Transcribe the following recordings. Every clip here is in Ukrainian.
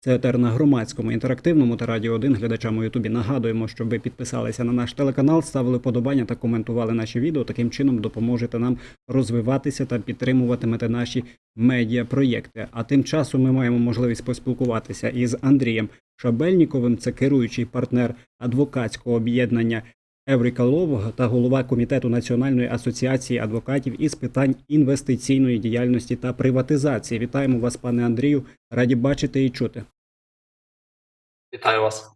Це етер на громадському інтерактивному та радіо 1 глядачам у Ютубі. Нагадуємо, щоб ви підписалися на наш телеканал, ставили подобання та коментували наші відео. Таким чином допоможете нам розвиватися та підтримуватимете наші медіапроєкти. А тим часом ми маємо можливість поспілкуватися із Андрієм Шабельніковим, це керуючий партнер адвокатського об'єднання Еврика Лов та голова комітету Національної асоціації адвокатів із питань інвестиційної діяльності та приватизації. Вітаємо вас, пане Андрію. Раді бачити і чути. Вітаю вас.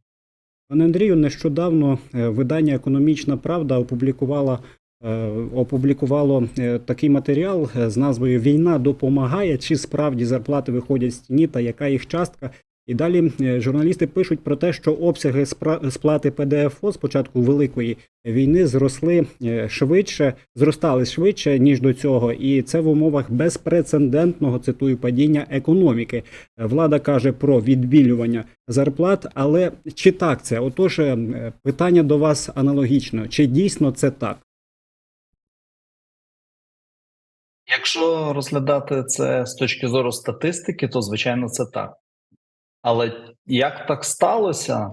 Пане Андрію, нещодавно е, видання Економічна Правда опублікувала е, опублікувало е, такий матеріал з назвою Війна допомагає, чи справді зарплати виходять з тіні та яка їх частка. І далі е, журналісти пишуть про те, що обсяги сплати ПДФО з початку великої війни зросли е, швидше, зростали швидше ніж до цього, і це в умовах безпрецедентного цитую падіння економіки. Влада каже про відбілювання зарплат, але чи так це? Отож, е, питання до вас аналогічно: чи дійсно це так? Якщо розглядати це з точки зору статистики, то звичайно це так. Але як так сталося?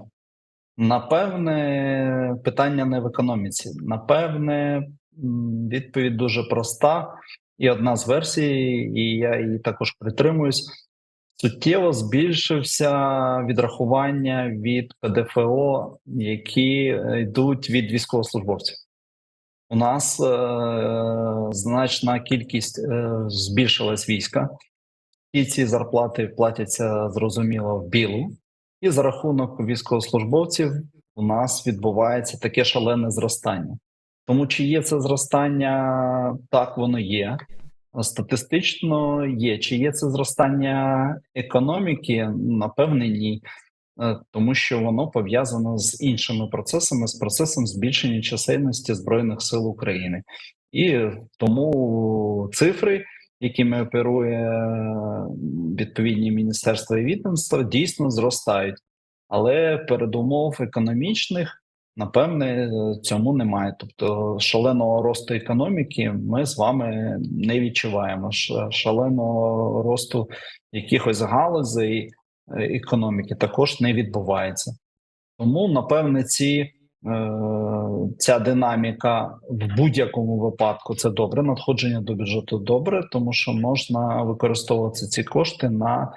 Напевне, питання не в економіці. Напевне, відповідь дуже проста. І одна з версій, і я її також притримуюсь. Суттєво збільшився відрахування від ПДФО, які е, йдуть від військовослужбовців. У нас е, значна кількість е, збільшилась війська, і ці зарплати платяться зрозуміло в білу, і за рахунок військовослужбовців у нас відбувається таке шалене зростання. Тому чи є це зростання, так воно є. Статистично є. Чи є це зростання економіки? Напевне, ні. Е, тому що воно пов'язано з іншими процесами, з процесом збільшення чисельності збройних сил України, і тому цифри, якими оперує е, відповідні міністерства і відомства, дійсно зростають. Але передумов економічних напевне цьому немає. Тобто шаленого росту економіки ми з вами не відчуваємо. Шаленого росту якихось галузей е, економіки також не відбувається. Тому, напевне, ці, ця динаміка в будь-якому випадку це добре. Надходження до бюджету добре, тому що можна використовувати ці кошти на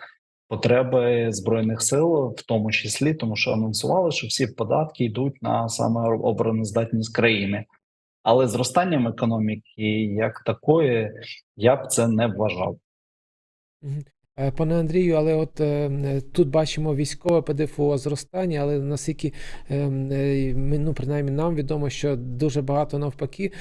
потреби збройних сил, в тому числі, тому що анонсували, що всі податки йдуть на саме обороноздатність країни. Але зростанням економіки як такої я б це не вважав. Е, Пане Андрію, але от е, е, тут бачимо військове ПДФО зростання, але наскільки ну, принаймні нам відомо, що дуже багато навпаки,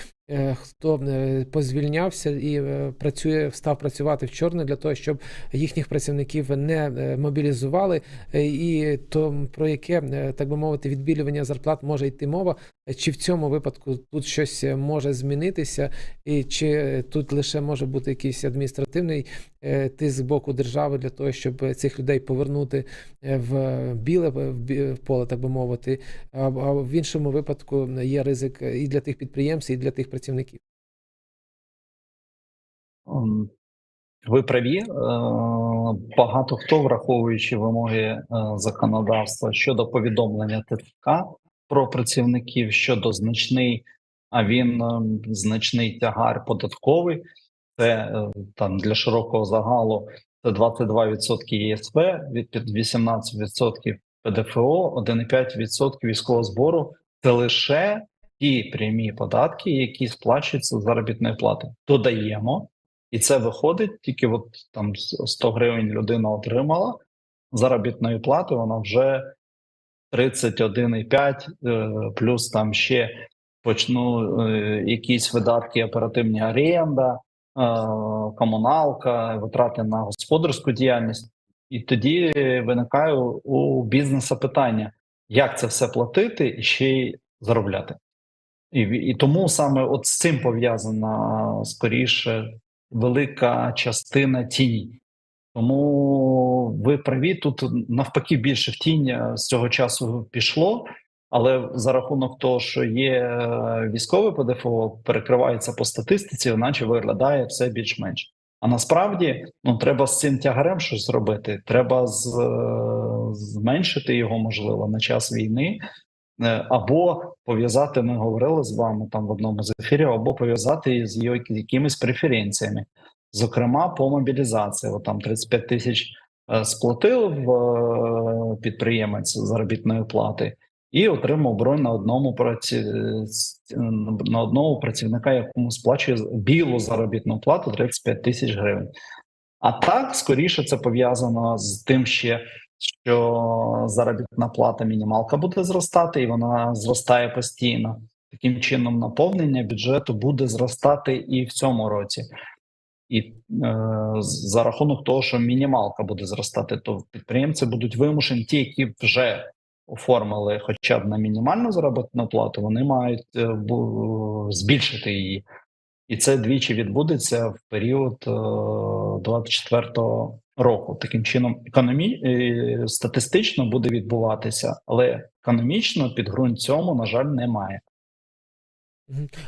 хто е, позвільнявся і е, працює, став працювати в чорне для того, щоб їхніх працівників не е, мобілізували, Е, і то про яке, е, так би мовити, відбілювання зарплат може йти мова, чи в цьому випадку тут щось е, може змінитися, і чи тут лише може бути якийсь адміністративний е, тиск з боку держави для того, щоб цих людей повернути е, в біле в поле, так би мовити. А, в іншому випадку є ризик і для тих підприємств, і для тих працівників. Ем, Ви праві, Е, багато хто, враховуючи вимоги е, законодавства щодо повідомлення ТЦК про працівників щодо значний, а він ем, значний тягар податковий, це е, там для широкого загалу це 22% ЄСВ, від під 18% ПДФО, 1,5% військового збору. Це лише ті прямі податки, які сплачуються з заробітної плати. Додаємо. І це виходить тільки от там 100 гривень людина отримала заробітної плати, вона вже 31,5, е, плюс там ще почну е, якісь видатки оперативні оренда, е, комуналка, витрати на господарську діяльність. І тоді виникає у- бізнесу питання, як це все платити і ще й заробляти. І, і тому саме от з цим пов'язана скоріше велика частина тіні. Тому ви праві, тут навпаки більше в тінь е, з цього часу пішло, але за рахунок того, що є е, військове ПДФО, перекривається по статистиці, наче виглядає все більш-менш. А насправді ну треба з цим тягарем щось зробити. Треба з, е, зменшити його можливо на час війни, або пов'язати. Ми говорили з вами там в одному з ефірів, або пов'язати з його якимись преференціями, зокрема по мобілізації. От там 35 тисяч е, сплатив е, підприємець заробітної плати. І отримав бронь на одному праці на одного працівника, якому сплачує білу заробітну плату 35 тисяч гривень. А так скоріше це пов'язано з тим, ще що заробітна плата мінімалка буде зростати, і вона зростає постійно. Таким чином, наповнення бюджету буде зростати і в цьому році. І е, за рахунок того, що мінімалка буде зростати, то підприємці будуть вимушені, ті, які вже оформили хоча б на мінімальну заробітну плату, вони мають е, бу- збільшити її. І це двічі відбудеться в період е, 24-го року. Таким чином, економі... е, статистично буде відбуватися, але економічно підґрунт цьому, на жаль, немає.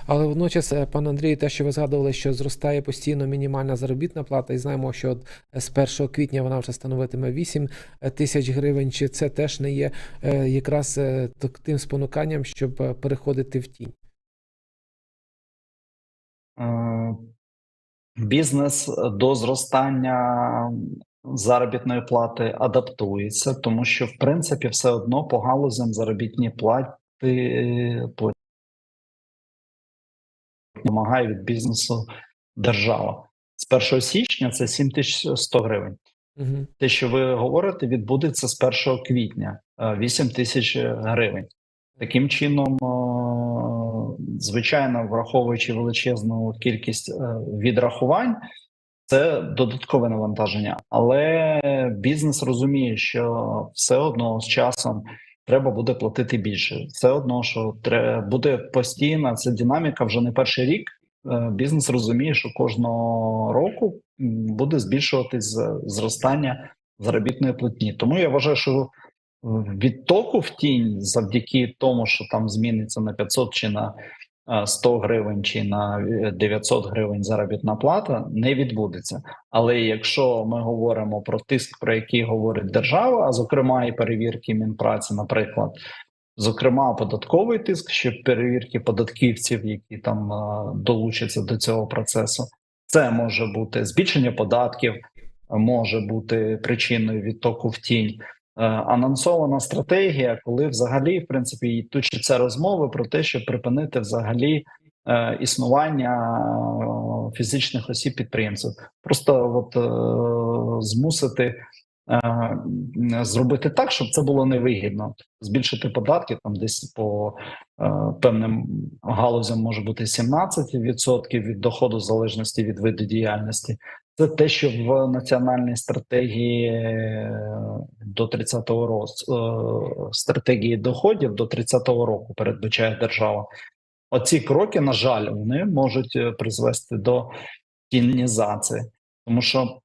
Але водночас, е, пане Андрію, те, що ви згадували, що зростає постійно мінімальна заробітна плата, і знаємо, що от е, з 1 квітня вона вже становитиме 8 тисяч гривень. Чи це теж не є якраз тим спонуканням, щоб переходити в тінь? Е, Бізнес до зростання заробітної плати адаптується, тому що в принципі все одно по галузям заробітні плати пла- вимагає від бізнесу держава. З 1 січня це 7100 гривень. Угу. Те, що ви говорите, відбудеться з 1 квітня е, 8 тисяч гривень. Таким чином, е, звичайно, враховуючи величезну кількість е, відрахувань, це додаткове навантаження. Але бізнес розуміє, що все одно з часом треба буде платити більше. Все одно, що треба буде постійна ця динаміка вже не перший рік. Е, Бізнес розуміє, що кожного року буде збільшуватись зростання заробітної платні. Тому я вважаю, що відтоку в тінь завдяки тому, що там зміниться на 500 чи на е, 100 гривень, чи на е, 900 гривень заробітна плата, не відбудеться. Але якщо ми говоримо про тиск, про який говорить держава, а зокрема і перевірки Мінпраці, наприклад. Зокрема, податковий тиск, ще перевірки податківців, які там е, долучаться до цього процесу. Це може бути збільшення податків, може бути причиною відтоку в тінь. Е, Анонсована стратегія, коли взагалі, в принципі, точаться розмови про те, щоб припинити взагалі е, існування е, фізичних осіб підприємців, просто от змусити зробити так, щоб це було невигідно. Збільшити податки там десь по е, певним галузям може бути 17% від доходу в залежності від виду діяльності. Це те, що в національній стратегії е, до 30-го року е, стратегії доходів до 30-го року передбачає держава. Оці кроки, на жаль, вони можуть е, призвести до тінізації, тому що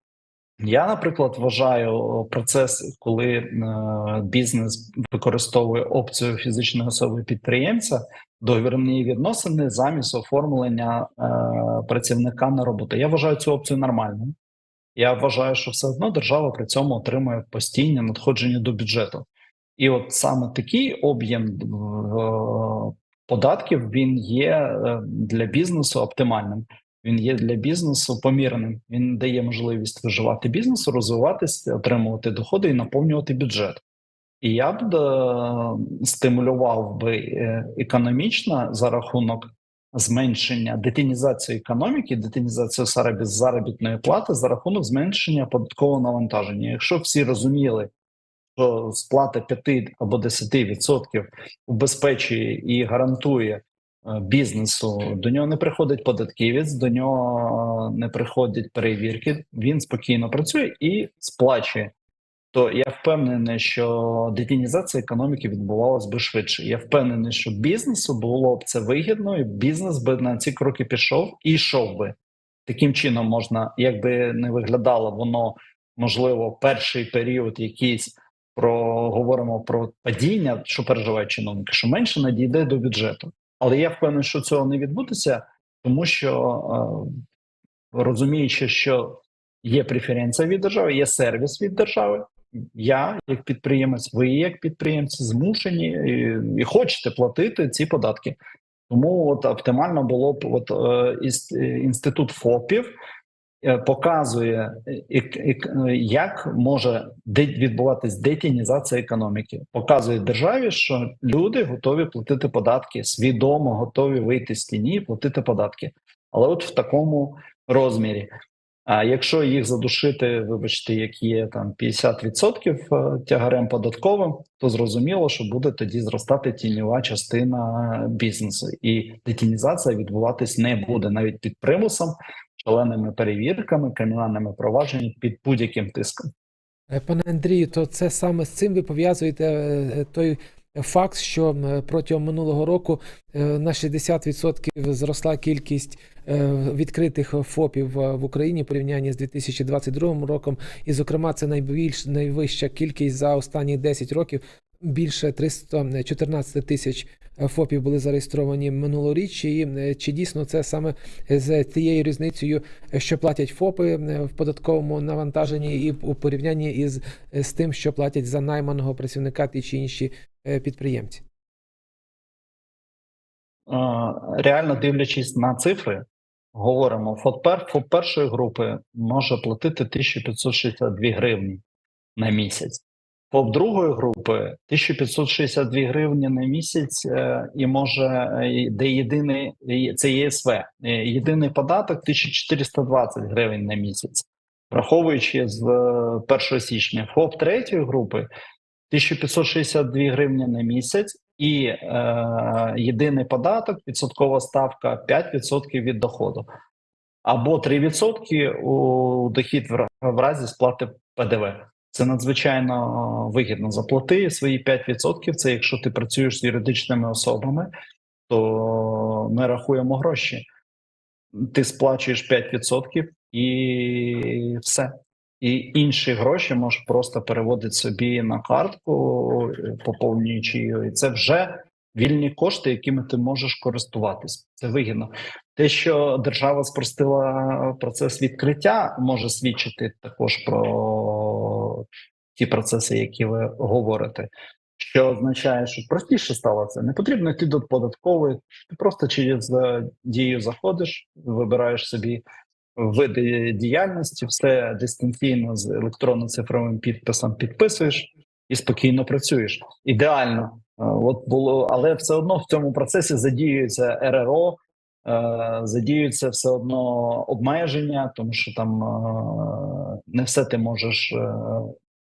я, наприклад, вважаю процес, коли е, бізнес використовує опцію фізичної особи підприємця, договірні відносини замість оформлення е, працівника на роботу. Я вважаю цю опцію нормальною. Я вважаю, що все одно держава при цьому отримує постійні надходження до бюджету. І от саме такий об'єм е, податків він є для бізнесу оптимальним. Він є для бізнесу помірним. Він дає можливість виживати бізнесу, розвиватися, отримувати доходи і наповнювати бюджет. І я б е, стимулював би е, економічно за рахунок зменшення детінізації економіки, детінізацію заробітної плати за рахунок зменшення податкового навантаження. Якщо всі розуміли, що сплата 5 або 10% убезпечує і гарантує бізнесу, до нього не приходить податківець, до нього не приходять перевірки. Він спокійно працює і сплачує. То я впевнений, що детінізація економіки відбувалась би швидше. Я впевнений, що бізнесу було б це вигідно, і бізнес би на ці кроки пішов і йшов би. Таким чином можна, якби не виглядало воно, можливо, перший період якийсь про говоримо про падіння, що переживають чиновники, що менше надійде до бюджету. Але я впевнений, що цього не відбудеться, тому що е, розуміючи, що є преференція від держави, є сервіс від держави. Я, як підприємець, ви як підприємці, змушені і, і хочете платити ці податки. Тому от оптимально було б от е, е, інститут ФОПів показує, е, ек- ек- е, як може відбуватись детінізація економіки. Показує державі, що люди готові платити податки, свідомо готові вийти з тіні і платити податки. Але от в такому розмірі. А якщо їх задушити, вибачте, як є там 50% е, тягарем податковим, то зрозуміло, що буде тоді зростати тіньова частина бізнесу, і детінізація відбуватись не буде навіть під примусом, шаленими перевірками, кримінальними провадженнями під будь-яким тиском. Е, Пане Андрію, то це саме з цим ви пов'язуєте е, той факт, що протягом минулого року е, на 60% зросла кількість е, відкритих ФОПів е, в Україні в порівнянні з 2022 роком, і, зокрема, це найбільш найвища кількість за останні 10 років. Більше 314 тисяч ФОПів були зареєстровані минулоріч. І е, чи дійсно це саме з тією різницею, що платять ФОПи е, в податковому навантаженні, і у порівнянні із е, з тим, що платять за найманого працівника ті чи інші підприємці? Реально дивлячись на цифри, говоримо, ФОП, ФОП першої групи може платити 1562 гривні на місяць. ФОП другої групи 1562 гривні на місяць, е, і може е, де єдиний це ЄСВ. Е, Єдиний податок 1420 гривень на місяць, враховуючи з е, 1 січня. ФОП третьої групи 1562 гривні на місяць, і е, єдиний податок, відсоткова ставка 5% від доходу, або 3% у дохід в разі сплати ПДВ. Це надзвичайно вигідно. Заплати свої 5%. Це якщо ти працюєш з юридичними особами, то ми рахуємо гроші. Ти сплачуєш 5% і все. І інші гроші можеш просто переводити собі на картку, поповнюючи її. І це вже вільні кошти, якими ти можеш користуватись. Це вигідно. Те, що держава спростила процес відкриття, може свідчити також про ті процеси, які ви говорите. Що означає, що простіше стало це. Не потрібно йти до податкової. Ти просто через е, дію заходиш, вибираєш собі види діяльності, все дистанційно з електронно-цифровим підписом підписуєш і спокійно працюєш. Ідеально. Е, От було, але все одно в цьому процесі задіюється РРО, задіються все одно обмеження, тому що там е, не все ти можеш е,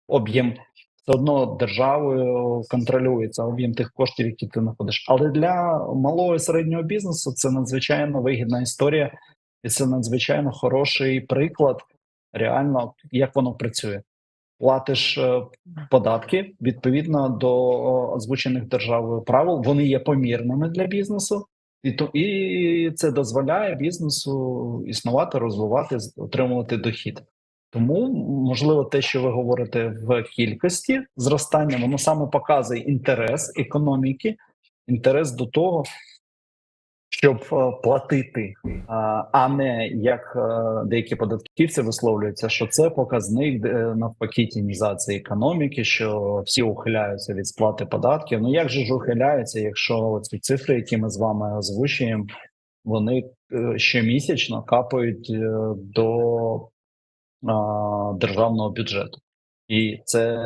об'єм. Все одно державою контролюється об'єм тих коштів, які ти знаходиш. Але для малого і середнього бізнесу це надзвичайно вигідна історія, і це надзвичайно хороший приклад, реально, як воно працює. Платиш е, податки відповідно до озвучених державою правил. Вони є помірними для бізнесу, і то і це дозволяє бізнесу існувати, розвивати, отримувати дохід. Тому можливо, те, що ви говорите в кількості зростання, воно саме показує інтерес економіки, інтерес до того, щоб е, платити, а а не як е, деякі податківці висловлюються, що це показник е, навпаки тінізації економіки, що всі ухиляються від сплати податків. Ну як же ж ухиляються, якщо ці цифри, які ми з вами озвучуємо, вони е, щомісячно капають е, до державного бюджету, і це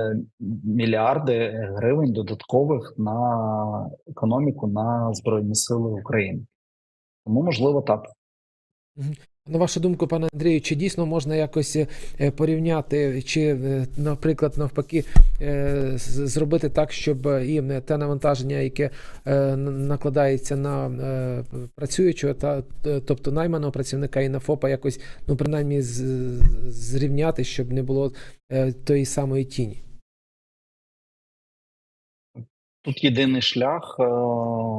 мільярди гривень додаткових на економіку на збройні сили України. Тому можливо так. На вашу думку, пане Андрію, чи дійсно можна якось е, порівняти, чи, е, наприклад, навпаки, е, зробити так, щоб і те навантаження, яке накладається на працюючого, та тобто найманого працівника і на ФОПа, якось ну принаймні зрівняти, щоб не було тої самої тіні? Тут єдиний шлях е,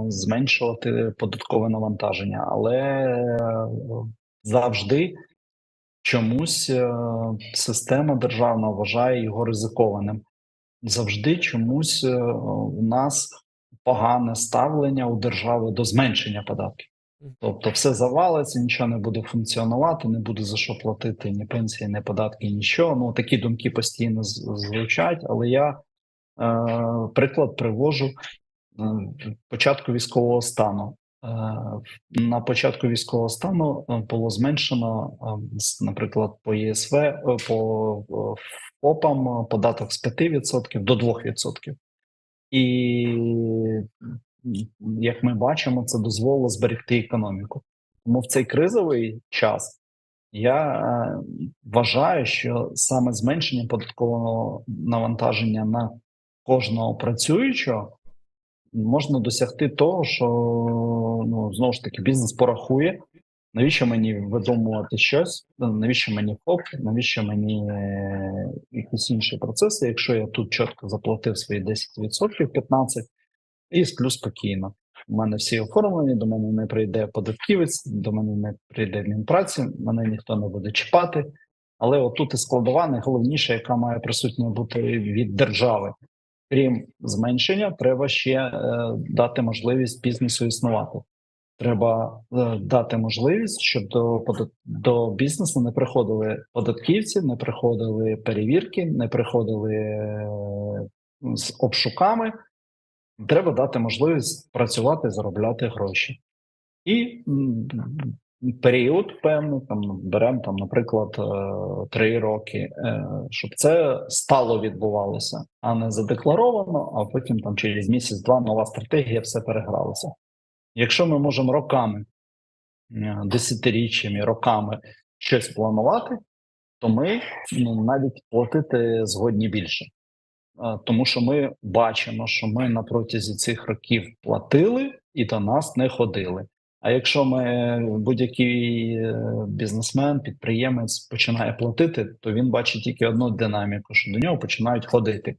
зменшувати податкове навантаження, але е, завжди чомусь е, система державна вважає його ризикованим. Завжди чомусь у нас погане ставлення у держави до зменшення податків. Тобто, все завалиться, нічого не буде функціонувати, не буде за що платити ні пенсії, ні податки, нічого. Ну такі думки постійно звучать. Але я приклад привожу е, початку військового стану. Е, на початку військового стану е, було зменшено, е, наприклад, по ЄСВ, е, по е, ФОПам е, податок з 5% до 2%. І як ми бачимо, це дозволило зберегти економіку. Тому в цей кризовий час я е, вважаю, що саме зменшення податкового навантаження на кожного працюючого можна досягти того, що ну знову ж таки бізнес порахує. Навіщо мені видумувати щось? Навіщо мені ФОП? Навіщо мені е, якісь інші процеси? Якщо я тут чітко заплатив свої 10%, 15%, і сплю спокійно. У мене всі оформлені, до мене не прийде податківець, до мене не прийде Мінпраці, мене ніхто не буде чіпати. Але отут і складова найголовніше, яка має присутня бути від держави. Крім зменшення, треба ще е, дати можливість бізнесу існувати. Треба е, дати можливість, щоб до до бізнесу не приходили податківці, не приходили перевірки, не приходили е, з обшуками. Треба дати можливість працювати, заробляти гроші. І період певний, там беремо там, наприклад, е, три роки, е, щоб це стало відбувалося, а не задекларовано, а потім там через місяць-два нова стратегія все перегралося. Якщо ми можемо роками, е, десятиріччями, роками щось планувати, то ми ну, навіть платити згодні більше. Тому що ми бачимо, що ми на протязі цих років платили і до нас не ходили. А якщо ми будь-який е, бізнесмен, підприємець починає платити, то він бачить тільки одну динаміку, що до нього починають ходити.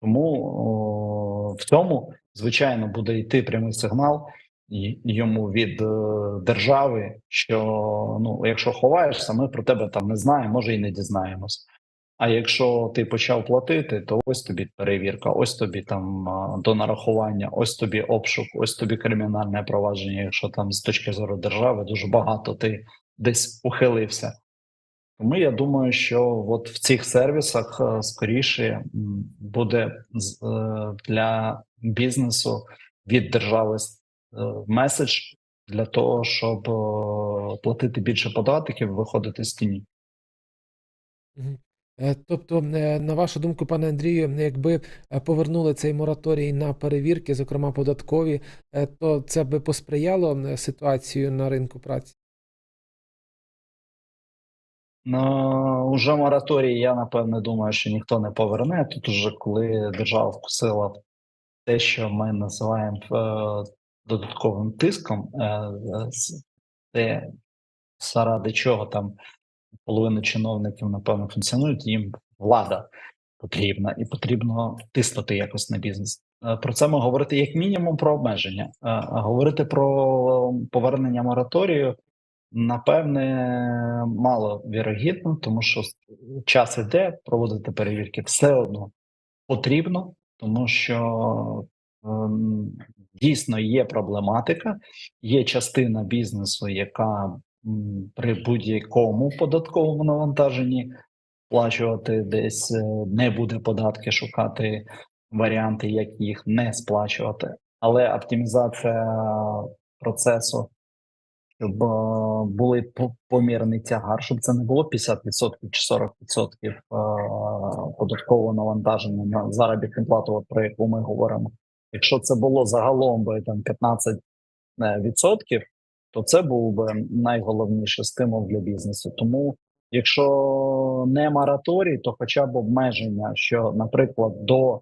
Тому о, в цьому, звичайно, буде йти прямий сигнал йому від е, держави, що ну, якщо ховаєшся, ми про тебе там не знаємо, може і не дізнаємось. А якщо ти почав платити, то ось тобі перевірка, ось тобі там а, до нарахування, ось тобі обшук, ось тобі кримінальне провадження. Якщо там з точки зору держави дуже багато ти десь ухилився. Тому я думаю, що от в цих сервісах е, скоріше буде е, для бізнесу від держави е, меседж для того, щоб платити більше податків, виходити з тіні. Е, Тобто, е, на вашу думку, пане Андрію, якби е, повернули цей мораторій на перевірки, зокрема податкові, то це би посприяло ситуацію на ринку праці? Ну, уже мораторій, я напевне думаю, що ніхто не поверне. Тут уже коли держава вкусила те, що ми називаємо додатковим тиском, е, заради чого там половина чиновників, напевно, функціонують, їм влада потрібна, і потрібно тиснути якось на бізнес. Е, Про це ми говорити як мінімум про обмеження, Е, говорити про повернення мораторію. Напевне, мало вірогідно, тому що час іде, проводити перевірки все одно потрібно, тому що ем, дійсно є проблематика, є частина бізнесу, яка при будь-якому податковому навантаженні сплачувати десь е, не буде податки, шукати варіанти, як їх не сплачувати. Але оптимізація процесу щоб е, були помірний тягар, щоб це не було 50% чи 40% е, податкового навантаження на заробітну плату, про яку ми говоримо. Якщо це було загалом би там 15%, е, відсотків, то це був би найголовніший стимул для бізнесу. Тому, якщо не мораторій, то хоча б обмеження, що, наприклад, до е,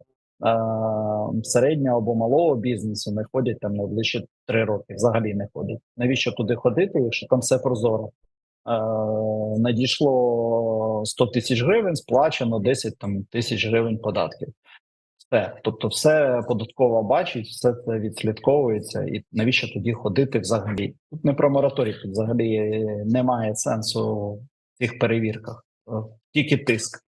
середнього або малого бізнесу не ходять там найближчі три роки, взагалі не ходять. Навіщо туди ходити, якщо там все прозоро? Е, надійшло 100 тисяч гривень, сплачено 10 там, тисяч гривень податків. Все, тобто, все податкова бачить, все це відслідковується, і навіщо тоді ходити взагалі? Тут не про мораторій, тут взагалі немає сенсу в цих перевірках, Е, тільки тиск.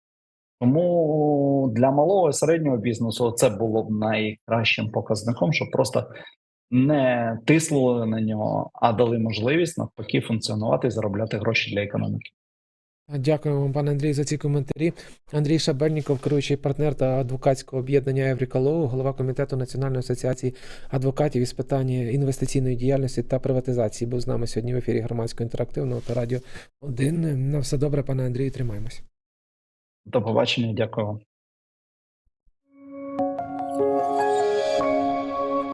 Тому для малого і середнього бізнесу це було б найкращим показником, щоб просто не тиснули на нього, а дали можливість навпаки функціонувати і заробляти гроші для економіки. Дякуємо вам, пане Андрій, за ці коментарі. Андрій Шабельніков, керуючий партнер та адвокатського об'єднання Евріка Лоу, голова комітету Національної асоціації адвокатів із питань інвестиційної діяльності та приватизації, був з нами сьогодні в ефірі громадського інтерактивного та радіо 1. На все добре, пане Андрію, тримаємось. До побачення, дякую вам.